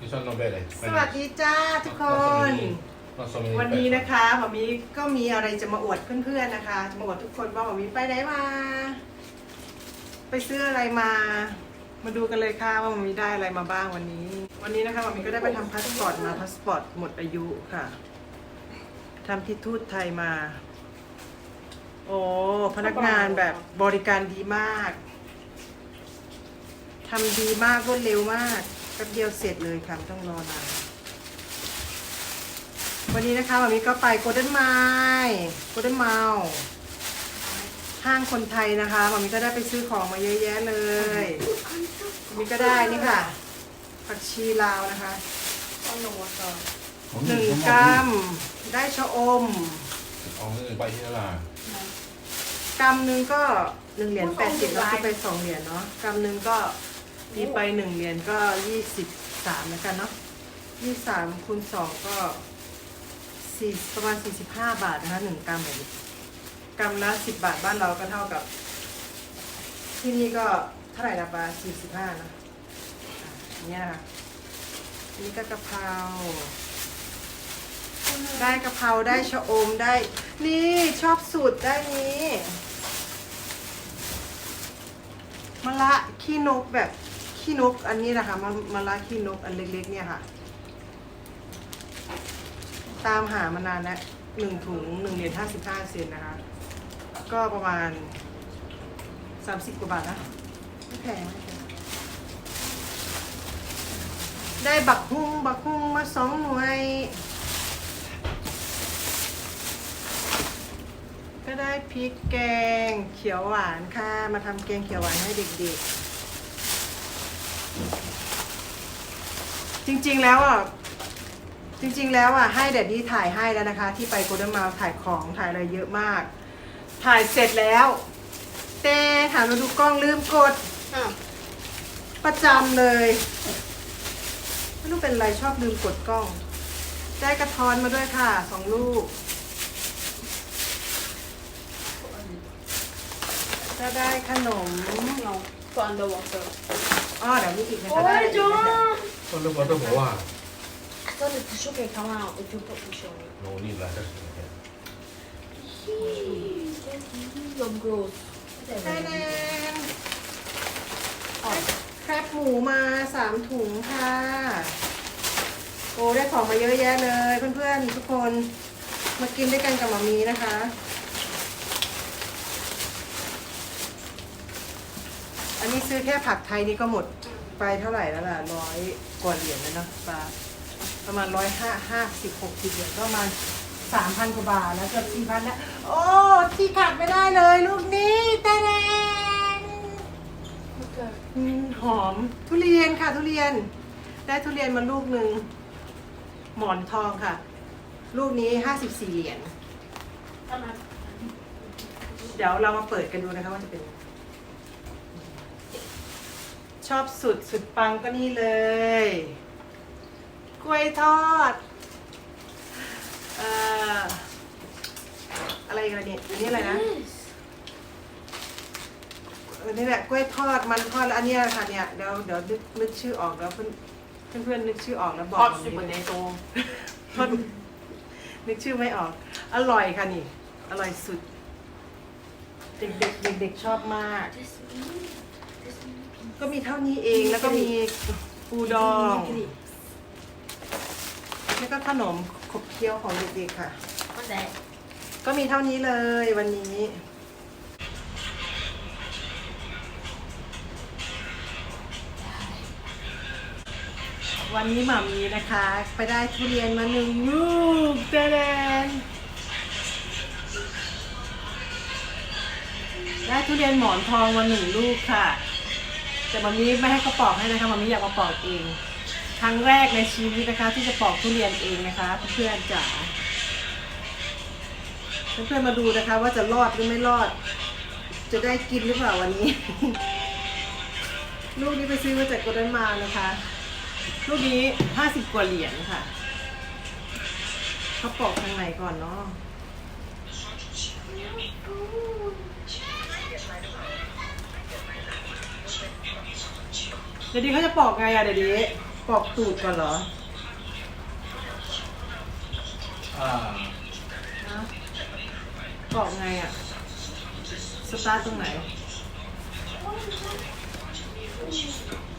19 bene. สวัสดีจ้าทุกคน Non so วันนี้นะคะหมอมีก็มีอะไรจะมาอวดเพื่อนๆนะคะ จะมาอวดทุกคนว่าหมอมีไปไหนมา ไปซื้ออะไรมา มาดูกันเลยค่ะว่าหมอมีได้อะไรมาบ้างวันนี้ วันนี้นะคะหมอมีก็ได้ไปทำพาสปอร์ตมาพาสปอร์ตหมดอายุค่ะทำที่ทูตไทยมา โอ้พนักงานแบบบริการดีมากทำดีมากรวดเร็วมาก แป๊บเดียวเสร็จเลยค่ะไม่ต้องรอนานวันนี้นะคะวันนี้ก็ไปโกลเด้นไมล์โกลเด้นเมลห้างคนไทยนะคะวันนี้ก็ได้ไปซื้อของมาเยอะแยะเลยวันนี้ก็ได้นี่ค่ะผักชีลาวนะคะหนึ่งกรัมได้ชะอมเอาเงินไปที่ตลาดกรัมหนึ่งก็หนึ่งเหรียญแปดสิบแล้วคิดไปสองเหรียญเนาะกรัมหนึ่งก็ ตีไปหนึ่งเหรียญก็ยี่สิบสามแล้วกันเนาะยี่สามคูณสองก็สี่ประมาณสี่สิบห้าบาทนะคะหนึ่งกรัมแบบนี้กรัมละสิบบาทบ้านเราก็เท่ากับ ที่นี่ก็เท่าไหร่ละปาสี่สิบห้านะอะเนี่ยนี่ก็กะเพราได้กะเพราได้ชะอมได้ นี่ชอบสูตรได้นี้มะละขี้นกแบบ ขี้นกอันนี้นะคะมะมะละขี้นกอันเล็กๆ เนี่ยค่ะ ตามหามานานแล้วหนึ่งถุงหนึ่งเหรียญห้าสิบห้าเซนนะคะ ก็ประมาณสามสิบกว่าบาทนะไม่แพงไม่แพงได้บักฮุงบักฮุงมาสองหน่วย ก็ได้พริกแกงเขียวหวานค่ะ มาทำแกงเขียวหวานให้เด็กๆ จริงๆแล้วอะจริงๆแล้วอะให้แดดดี้ถ่ายให้แล้วนะคะ ที่ไปโกลเด้นมาถ่ายของถ่ายอะไรเยอะมาก ถ่ายเสร็จแล้วแต่ถามมาดูกล้องลืมกดประจำเลยไม่รู้เป็นไรชอบลืมกดกล้อง ได้กระท้อนมาด้วยค่ะสองลูกจะได้ขนม No, for underwater. อ๋อเดี๋ยวมีอีกนะคะ Oh, ได้อีกนะคะ John! ก็รู้ว่าต้องบอกว่า I thought the tissue can come out if you put tissue on it. โนนี่แหละก็คือ You're gross. ได้แนนแครบหมูมาสามถุงค่ะ โอ้ได้ของมาเยอะแยะเลย เพื่อนๆทุกคนมากินด้วยกันกับหมามีนะคะ อันนี้ซื้อแค่ผักไทยนี่ก็หมด ไปเท่าไหร่แล้วล่ะร้อยกว่าเหรียญแล้วเนอะปลาประมาณร้อยห้าห้าสิบหกสิบเหรียญก็ประมาณสามพันกว่าบาทแล้วเกือบสี่พันแล้ว โอ้ที่ขาดไม่ได้เลยลูกนี้แต่แดงอืมหอมทุเรียนค่ะ ทุเรียน ได้ทุเรียนมาลูกหนึ่งหมอนทองค่ะ ลูกนี้ห้าสิบสี่เหรียญเดี๋ยวเรามาเปิดกันดูนะคะว่าจะเป็น ชอบสุดสุดปังก็นี่เลย กล้วยทอดเอ่ออะไรกันเนี่ยอันนี้อะไรนะอันนี้แหละกล้วยทอดมันทอดแล้วอันเนี้ยค่ะเนี่ยเดี๋ยวเดี๋ยวนึกนึกชื่อออกแล้วเพื่อนเพื่อนๆนึกชื่อออกแล้วบอก Hot ผม sweet ดิ potato. ทอดนึกชื่อไม่ออก อร่อยค่ะนี่ อร่อยสุด เด็กๆเด็กๆชอบมาก ก็มีเท่านี้เองแล้วก็มีปูดอง แล้วก็ขนมขบเคี้ยวของเด็กๆค่ะ ก็มีเท่านี้เลยวันนี้วันนี้หมามีนะคะ ไปได้ทุเรียนมาหนึ่งลูกแดงได้ทุเรียนหมอนทองมาหนึ่งลูกค่ะ แต่มามีไม่ให้เขาปอกให้นะคะมามีอยากมาปอกเอง ครั้งแรกในชีวิตนะคะ ที่จะปอกทุเรียนเองนะคะเพื่อนจ๋าเพื่อนๆมาดูนะคะ ว่าจะรอดหรือไม่รอด จะได้กินหรือเปล่าวันนี้ ลูกนี้ไปซื้อมาจากโกลเด้นมานะคะ ลูกนี้ห้าสิบกว่าเหรียญค่ะเขาปอกทางไหนก่อนเนาะ ดี๋ยวดีเขาจะปอกไงอะเดี๋ยวดีปอกตูดก่อนเหรออ่าฮะปอกไงอะสตาร์ทตรงไหน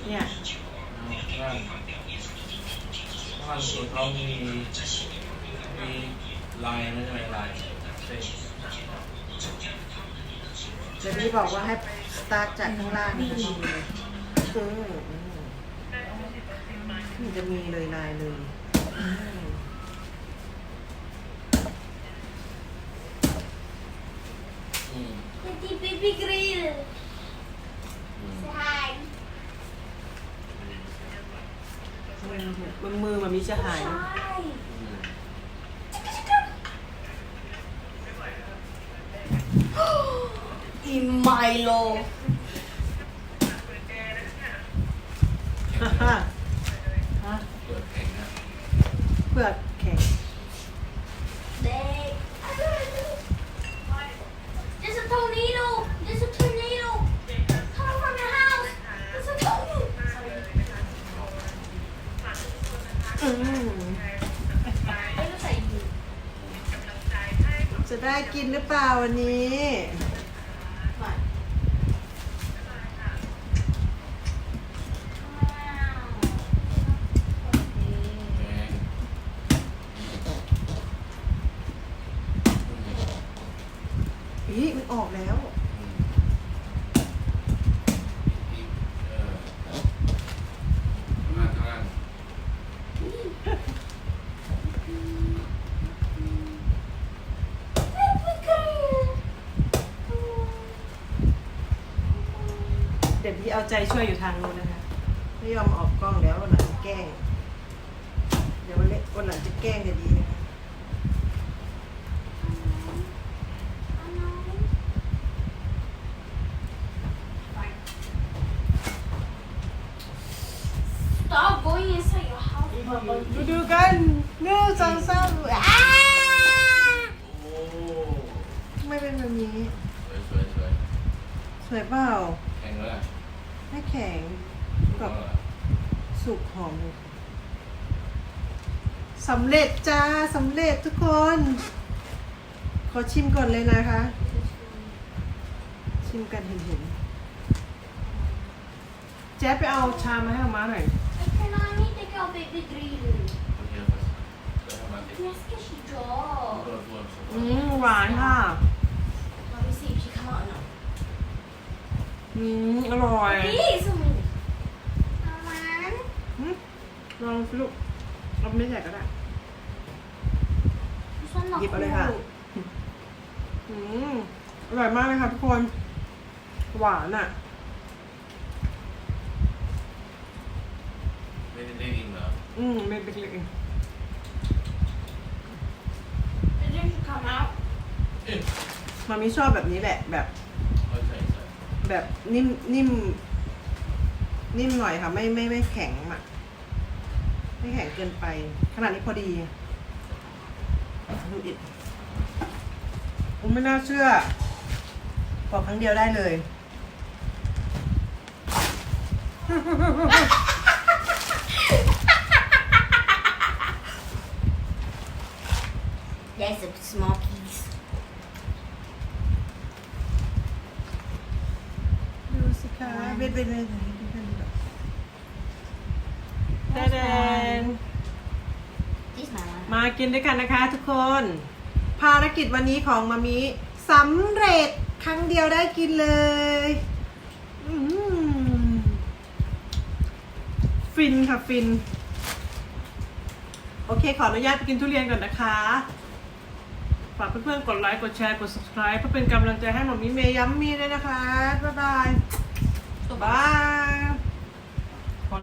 เนี่ยนั่นบ้านสุดเขามีมีลายไม่ใช่ไหมลายเส้นเดี๋ยวนี้บอกว่าให้สตาร์ทจากข้างล่างนะเอ ออืมมันจะมีเลยลายเลยอืมอืม Petit baby grill. อืม Say hi. มันมือมันมีจะหายอืม In Milo. ฮ่า ฮ่าฮะเปิดแข่งนะเปลือกแข็ง They. There's a tornado. There's a tornado. Coming from your house. There's a tornado. อืม It looks like you. จะได้กินหรือเปล่าวันนี้ อออกแล้วเอางล่างข้างล่างเดี๋ยวพี่เอาใจช่วยอยู่ทางนู้นนะคะ ไม่ยอมออกกล้องแล้ววันหลังแกล้ง เดี๋ยววันเล็กวันหลังจะแกล้งจะดีนะคะ Stop going inside your house. ดูดูกันหนึ่งสองสามอ้าโอ้ไม่เป็นแบบนี้ สวยสวยสวยสวยเปล่าแข่งแล้วล่ะไม่แข็งแล้กับวล่ะสุกหอมเลยสำเร็จจ้าสำเร็จทุกคน ขอชิมก่อนเลยนะคะ ชิมกันเห็นเห็นๆแจ๊บไปเอาชามมาให้อาม่าหน่อย I cannot need to go baby grill. คนเดียวก็จะทำอะไร Yes, que she ตัว draw. ตัวอืมหวานค่ะ Let me see if she come out now. อืมอร่อย Please, me. Mama. อืมลองสิลูกเอาไม่ใส่ก็ได้ This one not หยิบเอาเลยค่ะ cool. อืมอร่อยมากเลยค่ะทุกคน หวานอะ ไม่ได้ได้ยินเหร ออืมเม็ดเล็กๆเอง It didn't come out. เอ๊ะมามิชอบแบบนี้แหละ แบบเขาใส่ใส่แบบนิ่มนิ่ม นิ่มหน่อยค่ะ ไม่ไม่ไม่แข็งอะไม่แข็งเกินไป ขนาดนี้พอดีดูอิดผมไม่น่าเชื่อบอกครั้งเดียวได้เลย There's a small piece. ดูสิคะ เบ็ดเบ็ดเบ็ดเบ็ดเบ็ดเบ็ดแดน This my one. มากินด้วยกันนะคะทุกคน ภารกิจวันนี้ของมามิสำเร็จครั้งเดียวได้กินเลยอืมฟินค่ะฟิน โอเคขออนุญาตไปกินทุเรียนก่อนนะคะ ฝากเพื่อนๆกดไลค์ กดแชร์ กด subscribe เพื่อเป็นกำลังใจให้หมอมิเมย์ยัมมี่ด้วยนะคะ บ๊ายบาย บาย